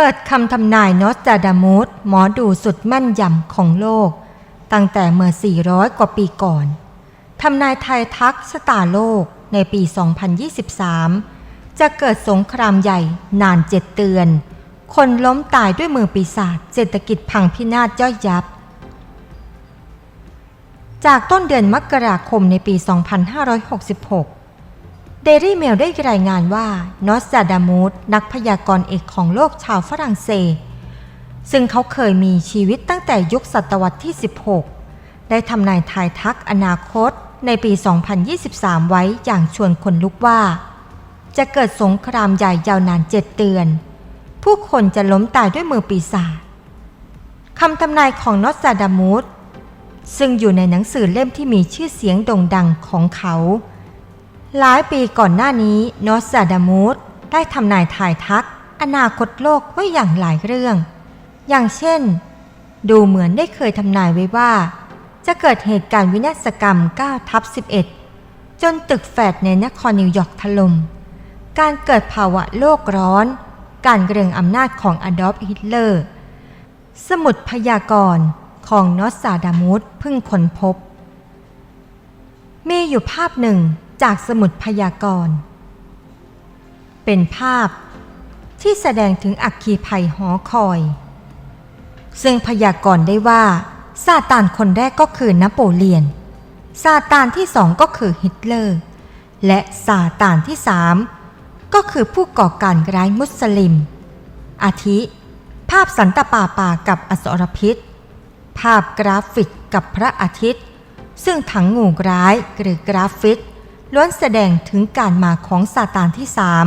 ปิดคำทำนายนอสตราดามุสหมอดูสุดแม่นยำของโลก ตั้งแต่เมื่อ 400 กว่าปีก่อนทำนายไทยทักชะตาโลกในปี 2023 จะเกิดสงครามใหญ่นานเจ็ดเดือน คนล้มตายด้วยมือปีศาจเศรษฐกิจพังพินาศย่อยยับ จากต้นเดือนมกราคมในปี 2566 เดลี่เมลได้รายงานว่านอสซาดามูสนักพยากรณ์เอกของโลกชาวฝรั่งเศส ซึ่งเขาเคยมีชีวิตตั้งแต่ยุคศตวรรษที่ 16 ได้ทำนายทายทักอนาคตในปี 2023 ไว้อย่างชวนคนลุกว่า จะเกิดสงครามใหญ่ยาวนานเจ็ดเดือน ผู้คนจะล้มตายด้วยมือปีศาจคำทำนายของนอสซาดามูสซึ่งอยู่ในหนังสือเล่มที่มีชื่อเสียงโด่งดังของเขา หลายปีก่อนหน้านี้นอสซาดามูสได้ทำนายทายทัก อนาคตโลกไว้อย่างหลายเรื่อง อย่างเช่น ดูเหมือนได้เคยทำนายไว้ว่า จะเกิดเหตุการณ์วินาศกรรม9ทับ11 จนตึกแฝดในนครนิวยอร์กถลม่ม การเกิดภาวะโลกร้อน การเกรงอำนาจของอดอล์ฟฮิตเลอร์ สมุดพยากรณ์ของนอสซาดามุสเพิ่งค้นพบ มีอยู่ภาพหนึ่ง จากสมุดพยากรณ์ เป็นภาพที่แสดงถึงอัคคีภัยหอคอย ซึ่งพยากรณ์ได้ว่าซาตานคนแรกก็คือนโปเลียน ซาตานที่สองก็คือฮิตเลอร์ และซาตานที่สามก็คือผู้ก่อการร้ายมุสลิม อาทิ ภาพสันตปาปากับอสรพิษ ภาพกราฟิกกับพระอาทิตย์ ซึ่งทั้งงูร้ายหรือกราฟิก ล้วนแสดงถึงการมาของซาตานที่สาม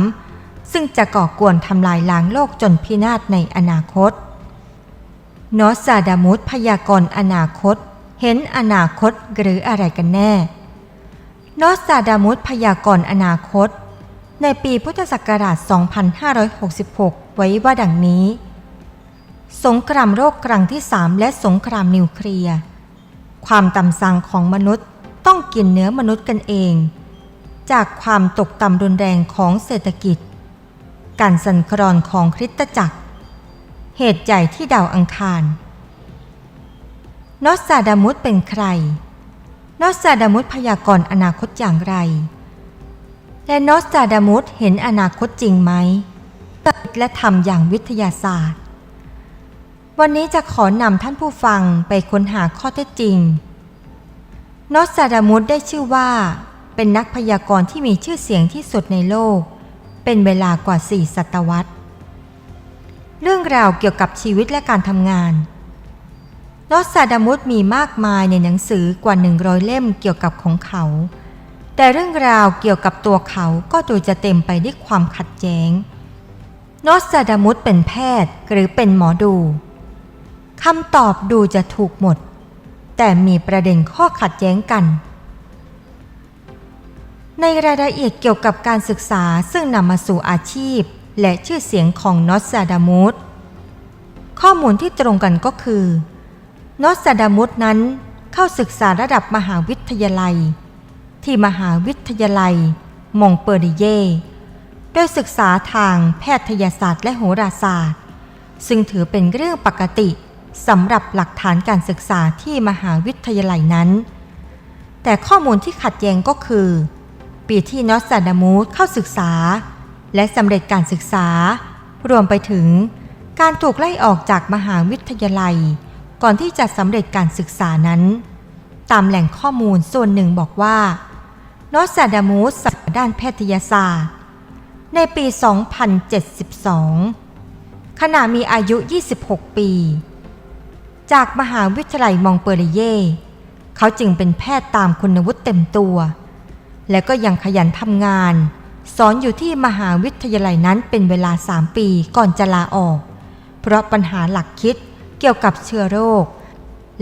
ซึ่งจะก่อกวนทำลายล้างโลกจนพินาศในอนาคต นอสซาดามุสพยากรณ์อนาคต เห็นอนาคตหรืออะไรกันแน่ นอสซาดามุสพยากรณ์อนาคต ในปีพุทธศักราช 2566 ไว้ว่าดังนี้ สงครามโลกครั้งที่สามและสงครามนิวเคลียร์ ความต่ำทรางของมนุษย์ต้องกินเนื้อมนุษย์กันเอง จากความตกต่ำรุนแรงของเศรษฐกิจ การสั่นคลอนของคริสตจักร เหตุใหญ่ที่ดาวอังคาร นอสซาดามุสเป็นใคร นอสซาดามุสพยากรณ์อนาคตอย่างไร และนอสตราดามุสเห็นอนาคตจริงไหมและทำอย่างวิทยาศาสตร์ วันนี้จะขอนำท่านผู้ฟังไปค้นหาข้อเท็จจริง นอสตราดามุสได้ชื่อว่า เป็นนักพยากรณ์ที่มีชื่อเสียงที่สุดในโลก เป็นเวลากว่าสี่ศตวรรษ เรื่องราวเกี่ยวกับชีวิตและการทำงานนอสตราดามุสมีมากมายในหนังสือกว่า 100 เล่มเกี่ยวกับของเขา แต่เรื่องราวเกี่ยวกับตัวเขาก็ดูจะเต็มไปด้วยความขัดแย้งนอสซาดามุสเป็นแพทย์หรือเป็นหมอดูคำตอบดูจะถูกหมด แต่มีประเด็นข้อขัดแย้งกัน ในรายละเอียดเกี่ยวกับการศึกษาซึ่งนำมาสู่อาชีพ และชื่อเสียงของนอสซาดามุสข้อมูลที่ตรงกันก็คือนอสซาดามุสนั้นเข้าศึกษาระดับมหาวิทยาลัย ที่มหาวิทยาลัย มงเปอริเย่โดยศึกษาทางแพทยศาสตร์และโหราศาสตร์ ซึ่งถือเป็นเรื่องปกติสำหรับหลักฐานการศึกษาที่มหาวิทยาลัยนั้น แต่ข้อมูลที่ขัดแย้งก็คือ ปีที่นอสซาดามูสเข้าศึกษา และสำเร็จการศึกษา รวมไปถึง การถูกไล่ออกจากมหาวิทยาลัย ก่อนที่จะสำเร็จการศึกษานั้น ตามแหล่งข้อมูลส่วนหนึ่งบอกว่านอสซาดามูสสอบด้านแพทยศาสตร์ ในปี 2072 ขณะมีอายุ 26 ปี จากมหาวิทยาลัยมองเปอริเย่เขาจึงเป็นแพทย์ตามคุณวุฒิเต็มตัว และก็ยังขยันทำงาน สอนอยู่ที่มหาวิทยาลัยนั้นเป็นเวลา 3 ปีก่อนจะลาออก เพราะปัญหาหลักคิดเกี่ยวกับเชื้อโรค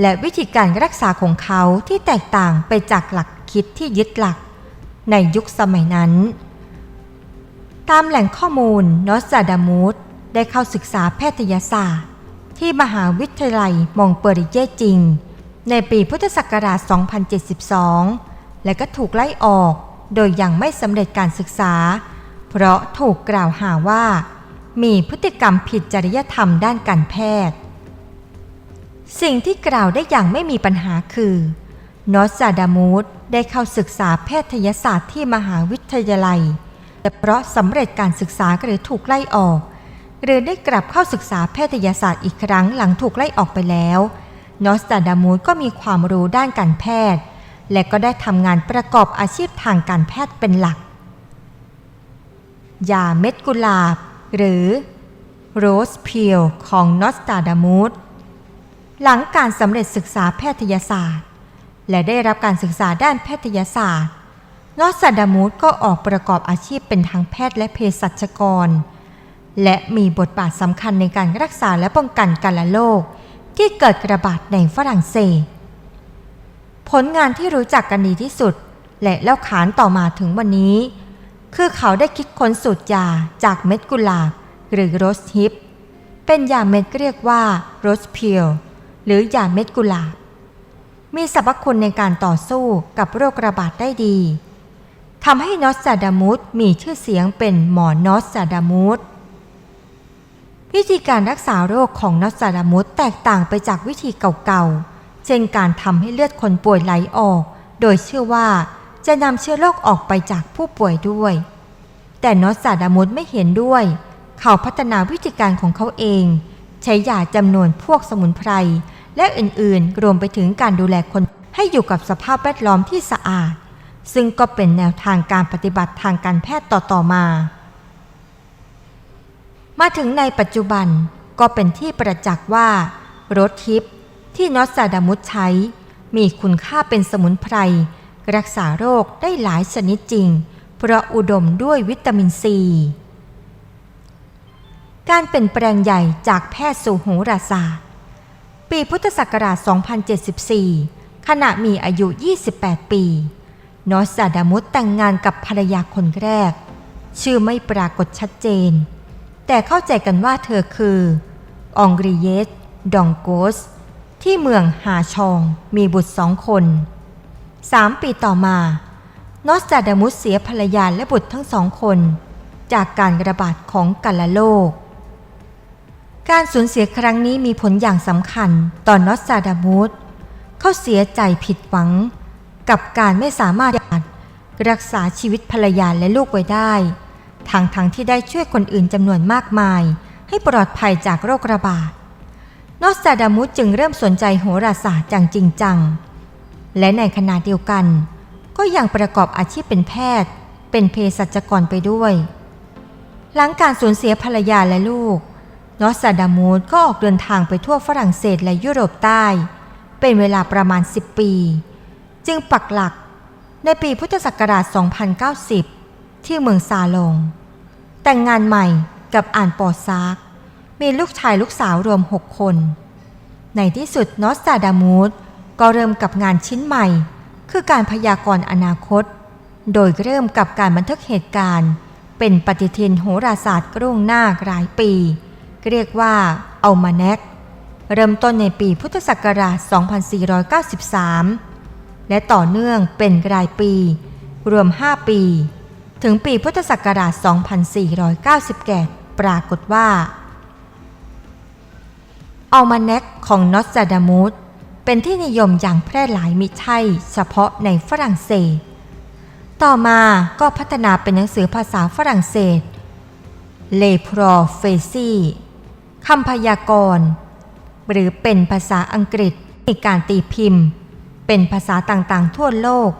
และวิธีการรักษาของเขาที่แตกต่างไปจากหลักคิดที่ยึดหลัก ในยุคสมัยนั้น ตามแหล่งข้อมูลนอสซาดามูสได้เข้าศึกษาแพทยศาสตร์ ที่มหาวิทยาลัยมองเปอริเย่จริง ในปีพุทธศักราช 2072 และก็ถูกไล่ออก โดยยังไม่สำเร็จการศึกษา เพราะถูกกล่าวหาว่า มีพฤติกรรมผิดจริยธรรมด้านการแพทย์ สิ่งที่กล่าวได้อย่างไม่มีปัญหาคือนอสซาดามูสได้เข้าศึกษาแพทยศาสตร์ที่มหาวิทยาลัย แต่เพราะสำเร็จการศึกษาหรือถูกไล่ออก หรือได้กลับเข้าศึกษาแพทยศาสตร์อีกครั้งหลังถูกไล่ออกไปแล้ว นอสตาดามูสก็มีความรู้ด้านการแพทย์ และก็ได้ทำงานประกอบอาชีพทางการแพทย์เป็นหลัก ยาเม็ดกุหลาบ หรือโรสเพียวของนอสตาดามูสหลังการสำเร็จศึกษาแพทยศาสตร์ และได้รับการศึกษาด้านแพทยศาสตร์ นอสตาดามูสก็ออกประกอบอาชีพเป็นทางแพทย์และเภสัชกร และมีบทบาทสำคัญในการรักษาและป้องกันการละโรคที่เกิดระบาดในฝรั่งเศส ผลงานที่รู้จักกันดีที่สุด และเล่าขานต่อมาถึงวันนี้ คือเขาได้คิดค้นสูตรยาจากเม็ดกุหลาบ หรือโรสฮิป เป็นยาเม็ดเรียกว่าโรสเพียวหรือยาเม็ดกุหลาบ มีสรรพคุณในการต่อสู้กับโรคระบาดได้ดีทำให้นอสซาดามูสมีชื่อเสียงเป็นหมอนอสซาดามูสวิธีการรักษาโรคของนอสซาดามุสแตกต่างไปจากวิธีเก่าๆ เช่นการทำให้เลือดคนป่วยไหลออก โดยเชื่อว่าจะนำเชื้อโรคออกไปจากผู้ป่วยด้วย แต่นอสซาดามุสไม่เห็นด้วย เขาพัฒนาวิธีการของเขาเอง ใช้ยาจำนวนพวกสมุนไพร และอื่นๆ รวมไปถึงการดูแลคนให้อยู่กับสภาพแวดล้อมที่สะอาด ซึ่งก็เป็นแนวทางการปฏิบัติทางการแพทย์ต่อๆมา มาถึงในปัจจุบันก็เป็นที่ประจักษ์ว่ารถทิพย์ ที่นอสซาดามุสใช้ มีคุณค่าเป็นสมุนไพร รักษาโรคได้หลายชนิดจริง เพราะอุดมด้วยวิตามินซี การเป็นแปลงใหญ่จากแพทย์สู่โหราศาสตร์ ปีพุทธศักราช 2074 ขณะมีอายุ 28 ปี นอสซาดามุสแต่งงานกับภรรยาคนแรก ชื่อไม่ปรากฏชัดเจน แต่เข้าใจกันว่าเธอคือองกริเยส ดองโกส ที่เมืองฮาชองมีบุตรสองคนสามปีต่อมานอสตาดามุสเสียภรรยาและบุตรทั้งสองคน จากการระบาดของกาลโลก การสูญเสียครั้งนี้มีผลอย่างสำคัญต่อนนอสตาดามุสเขาเสียใจผิดหวัง กับการไม่สามารถรักษาชีวิตภรรยาและลูกไว้ได้ทางทางที่ได้ช่วยคนอื่นจำนวนมากมาย ให้ปลอดภัยจากโรคระบาด นอสตาดามุสจึงเริ่มสนใจโหราศาสตร์อย่างจริงจัง และในขณะเดียวกัน ก็ยังประกอบอาชีพเป็นแพทย์ เป็นเภสัชกรไปด้วย หลังการสูญเสียภรรยาและลูก นอสตาดามุสก็ออกเดินทางไปทั่วฝรั่งเศสและยุโรปใต้ เป็นเวลาประมาณ 10 ปี จึงปักหลักในปีพุทธศักราช 2090 ที่เมืองซาลง แต่งงานใหม่กับอ่านปอซาก มีลูกชายลูกสาวรวม6คน ในที่สุดนอสตาดามูสก็เริ่มกับงานชิ้นใหม่ คือการพยากรณ์อนาคต โดยเริ่มกับการบันทึกเหตุการณ์ เป็นปฏิทินโหราศาสตร์กรุ่งหน้ารายปี เรียกว่าเอัลมาแนกเริ่มต้นในปีพุทธศักราช 2493 และต่อเนื่องเป็นรายปี รวม 5 ปี ถึงปีพุทธศักราช 2497ปรากฏว่า อัลมาแนกของนอสซาดามุสเป็นที่นิยมอย่างแพร่หลายมิใช่เฉพาะในฝรั่งเศส ต่อมาก็พัฒนาเป็นหนังสือภาษาฝรั่งเศสเลโปรเฟซีคำพยากรณ์ หรือเป็นภาษาอังกฤษมีการตีพิมพ์ เป็นภาษาต่างๆ ทั่วโลก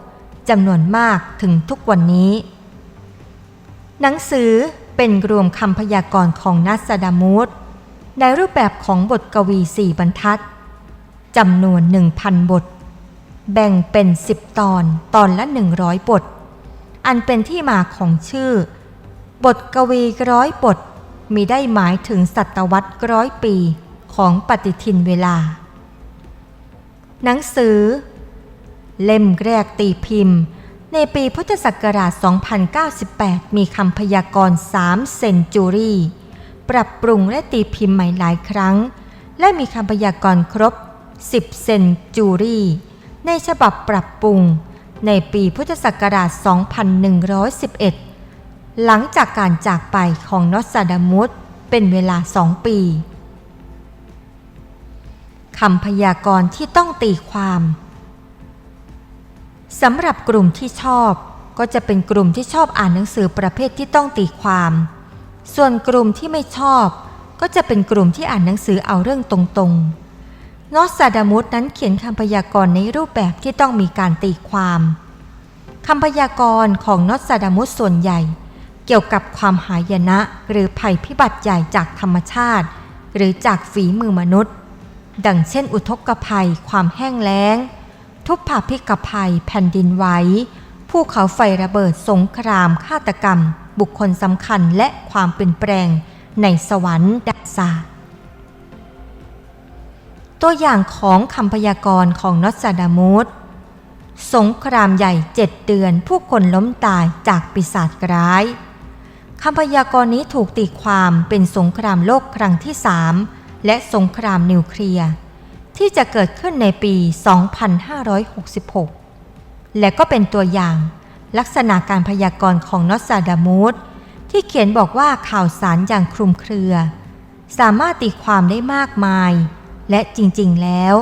จำนวนมากถึงทุกวันนี้ หนังสือเป็นรวมคำพยากรณ์ของนัสดามูส ในรูปแบบของบทกวีสี่บรรทัดจำนวน 1,000 บท แบ่งเป็น 10 ตอนตอนละ 100 บท อันเป็นที่มาของชื่อ บทกวีร้อยบท มีได้หมายถึงศตวรรษร้อยปีของปฏิทินเวลา หนังสือ เล่มแรกตีพิมพ์ ในปีพุทธศักราช 2098 มีคำพยากรณ์3เซนจูรี่ ปรับปรุงและตีพิมพ์ใหม่หลายครั้ง และมีคำพยากรณ์ครบ 10 เซนจูรี่ ในฉบับปรับปรุง ในปีพุทธศักราช 2111 หลังจากการจากไปของนอสซาดามุสเป็นเวลาสองปีคำพยากรณ์ที่ต้องตีความสำหรับกลุ่มที่ชอบก็จะเป็นกลุ่มที่ชอบอ่านหนังสือประเภทที่ต้องตีความ ส่วนกลุ่มที่ไม่ชอบ ก็จะเป็นกลุ่มที่อ่านหนังสือเอาเรื่องตรงๆ นอสซาดามุสนั้นเขียนคำพยากรณ์ในรูปแบบที่ต้องมีการตีความคำพยากรณ์ของนอสซาดามุสส่วนใหญ่ เกี่ยวกับความหายนะ หรือภัยพิบัติใหญ่จากธรรมชาติ หรือจากฝีมือมนุษย์ ดังเช่นอุทกภัย ความแห้งแล้ง ทุพภาพิกภัย แผ่นดินไหวภูเขาไฟระเบิดสงครามฆาตกรรม บุคคลสำคัญและความเปลี่ยนแปลงในสวรรค์ดัศาตัวอย่างของคำพยากรณ์ของนอสซาดามุสสงครามใหญ่เจ็ดเดือนผู้คนล้มตายจากปีศาจร้ายคำพยากรณ์นี้ถูกตีความเป็นสงครามโลกครั้งที่สามและสงครามนิวเคลียร์ที่จะเกิดขึ้นในปี 2566 และก็เป็นตัวอย่าง ลักษณะการพยากรณ์ของนอสซาดามูสที่เขียนบอกว่าข่าวสารอย่างคลุมเครือ สามารถตีความได้มากมาย และจริงๆแล้ว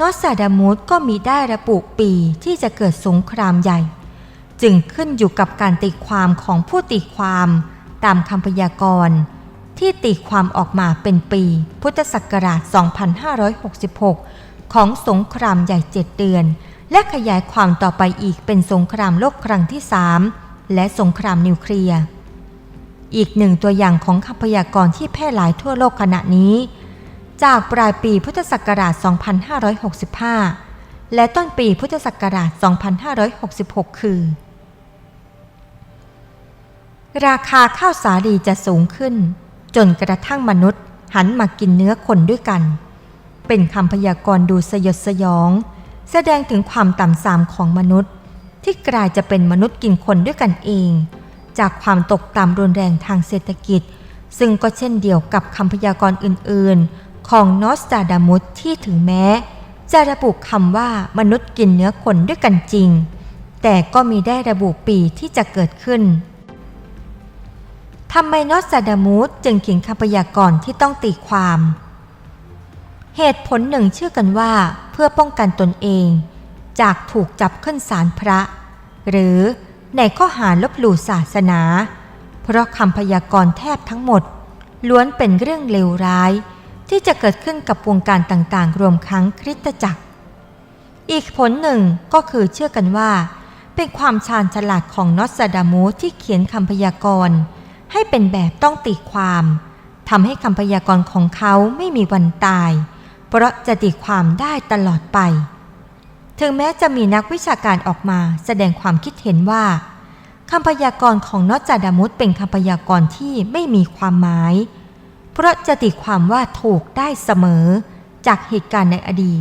นอสซาดามูสก็มีได้ระบุปีที่จะเกิดสงครามใหญ่ จึงขึ้นอยู่กับการตีความของผู้ตีความตามคำพยากรณ์ที่ตีความออกมาเป็นปี พุทธศักราช 2566 ของสงครามใหญ่เจ็ดเดือน และขยายความต่อไปอีกเป็นสงครามโลกครั้งที่สามและสงครามนิวเคลียร์ อีกหนึ่งตัวอย่างของคำพยากรณ์ที่แพร่หลายทั่วโลกขณะนี้ จากปลายปีพุทธศักราช 2565 และต้นปีพุทธศักราช 2566 คือ ราคาข้าวสาลีจะสูงขึ้น จนกระทั่งมนุษย์หันมากินเนื้อคนด้วยกัน เป็นคำพยากรณ์ดูสยดสยอง แสดงถึงความต่ำทรามของมนุษย์ ที่กลายจะเป็นมนุษย์กินคนด้วยกันเอง จากความตกต่ำรุนแรงทางเศรษฐกิจ ซึ่งก็เช่นเดียวกับคำพยากรณ์อื่น ๆ ของนอสตาดามุสที่ถึงแม้ จะระบุคำว่ามนุษย์กินเนื้อคนด้วยกันจริง แต่ก็มีได้ระบุปีที่จะเกิดขึ้นทำไมนอสซาดามูสจึงเขียนคำพยากรณ์ที่ต้องตีความ เหตุผลหนึ่งเชื่อกันว่าเพื่อป้องกันตนเอง จากถูกจับขึ้นศาลพระ หรือในข้อหาลบหลู่ศาสนา เพราะคำพยากรณ์แทบทั้งหมด ล้วนเป็นเรื่องเลวร้าย ที่จะเกิดขึ้นกับวงการต่างๆ รวมทั้งคริสตจักร อีกผลหนึ่งก็คือเชื่อกันว่า เป็นความชาญฉลาดของนอสซาดามูที่เขียนคำพยากรณ์ให้เป็นแบบต้องตีความทำให้คำพยากรณ์ของเขาไม่มีวันตาย เพราะจะตีความได้ตลอดไป ถึงแม้จะมีนักวิชาการออกมาแสดงความคิดเห็นว่าคำพยากรณ์ของนอจาดามุสเป็นคำพยากรณ์ที่ไม่มีความหมาย เพราะจะตีความว่าถูกได้เสมอ จากเหตุการณ์ในอดีต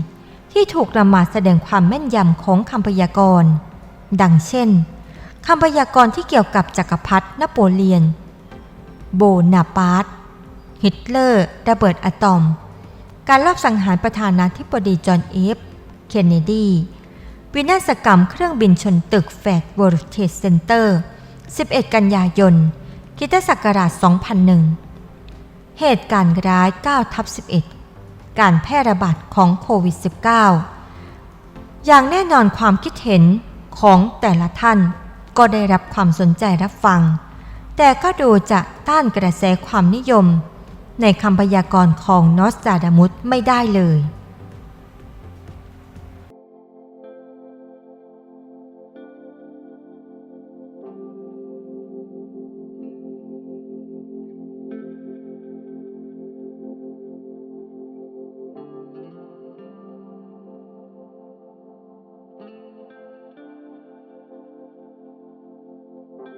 ที่ถูกนำมาแสดงความแม่นยำของคำพยากรณ์ ดังเช่นคำพยากรณ์ที่เกี่ยวกับจักรพรรดินโปเลียน โบนาปาร์ตฮิตเลอร์ระเบิดอะตอม การลอบสังหารประธานาธิบดีจอห์นเอฟ เคนเนดี วินาศกรรมเครื่องบินชนตึกแฟดเวิร์เทสเซ็นเตอร์ 11 กันยายนคิตศักราช 2001 เหตุการณ์ร้าย9ทับ11 การแพร่ระบาดของโควิด -19 อย่างแน่นอนความคิดเห็นของแต่ละท่านก็ได้รับความสนใจรับฟัง แต่ก็ดูจะต้านกระแสความนิยม ในคำพยากรณ์ของนอสตราดามุสไม่ได้เลย